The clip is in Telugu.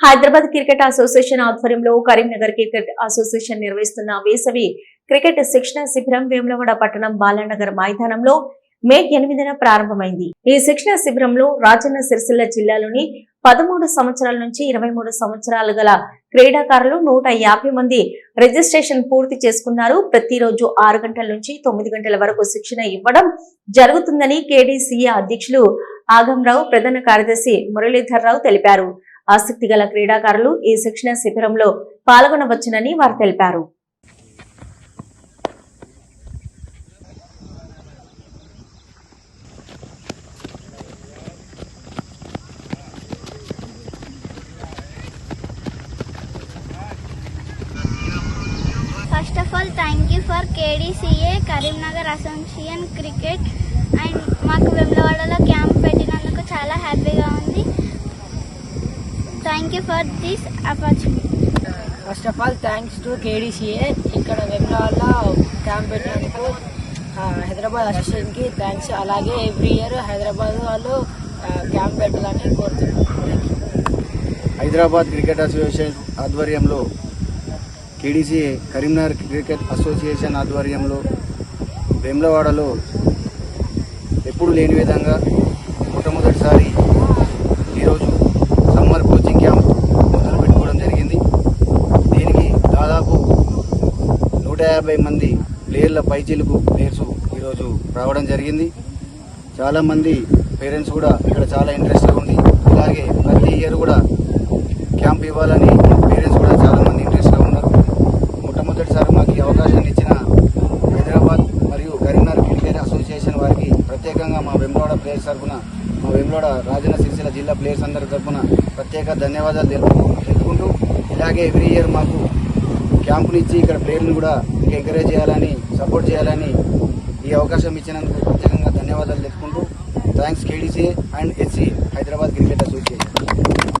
హైదరాబాద్ క్రికెట్ అసోసియేషన్ ఆధ్వర్యంలో కరీంనగర్ క్రికెట్ అసోసియేషన్ నిర్వహిస్తున్న వేసవి క్రికెట్ శిక్షణ శిబిరం వేములవాడ పట్టణం బాలానగర్ మైదానంలో మే ఎనిమిదిన ప్రారంభమైంది. ఈ శిక్షణ శిబిరంలో రాజన్న సిరిసిల్ల జిల్లాలోని పదమూడు సంవత్సరాల నుంచి ఇరవై మూడు సంవత్సరాలు గల క్రీడాకారులు నూట యాభై మంది రిజిస్ట్రేషన్ పూర్తి చేసుకున్నారు. ప్రతిరోజు ఆరు గంటల నుంచి తొమ్మిది గంటల వరకు శిక్షణ ఇవ్వడం జరుగుతుందని కేడీసీఏ అధ్యక్షులు ఆగంరావు ప్రధాన కార్యదర్శి మురళీధర్రావు తెలిపారు. ఆసక్తి గల క్రీడాకారులు ఈ శిక్షణ శిబిరంలో పాల్గొనవచ్చునని వారు తెలిపారు. First of all thank you for K D C A Karimnagar association cricket and మాకు వెమ్లవాడలో క్యాంప్ పెట్టినందుకు చాలా హ్యాపీగా ఉంది thank you for this opportunity first of all thanks to K D C A ఇక్కడ వెమ్లవాడలో క్యాంప్ పెట్టినందుకు ఆ, హైదరాబాద్ అసోసియేషన్కి థ్యాంక్స్ అలాగే ఎవ్రీ ఇయర్ హైదరాబాద్ వాళ్ళు క్యాంప్ పెట్టాలని కోరుతున్నాను హైదరాబాద్ క్రికెట్ అసోసియేషన్ ఆధ్వర్యంలో K D C Karimnagar cricket association ఆధ్వర్యంలో వేములవాడలో ఎప్పుడు లేని విధంగా మొట్టమొదటిసారి ఈరోజు సమ్మర్ కోచింగ్ క్యాంప్ మొదలు పెట్టుకోవడం జరిగింది దీనికి దాదాపు నూట యాభై మంది ప్లేయర్ల పైచీలకు ప్లేయర్స్ ఈరోజు రావడం జరిగింది. చాలామంది పేరెంట్స్ కూడా ఇక్కడ చాలా ఇంట్రెస్ట్గా ఉంది అలాగే ప్రతి ఇయర్ కూడా క్యాంప్ ఇవ్వాలని పేరెంట్స్ కూడా చాలామంది ఇంట్రెస్ట్గా ఉన్నారు. మొట్టమొదటిసారి మాకు ఈ అవకాశాన్ని ఇచ్చిన హైదరాబాద్ మరియు కరీంనగర్ క్రికెట్ అసోసియేషన్ వారికి ప్రత్యేకంగా మా వెంబడ ప్లేయర్స్ తరఫున మా వెంబడ రాజన్న సిరిసిల్ల జిల్లా ప్లేయర్స్ అందరి తరఫున ప్రత్యేక ధన్యవాదాలు తెలుపు తెలుపుకుంటూ ఇలాగే ఎవ్రీ ఇయర్ మాకు క్యాంపునిచ్చి ఇక్కడ ప్లేయర్ని కూడా ఇంకా ఎంకరేజ్ చేయాలని సపోర్ట్ చేయాలని ఈ అవకాశం ఇచ్చినందుకు ప్రత్యేకంగా ధన్యవాదాలు తెలుపుకుంటూ. Thanks KDC and HC Hyderabad cricket association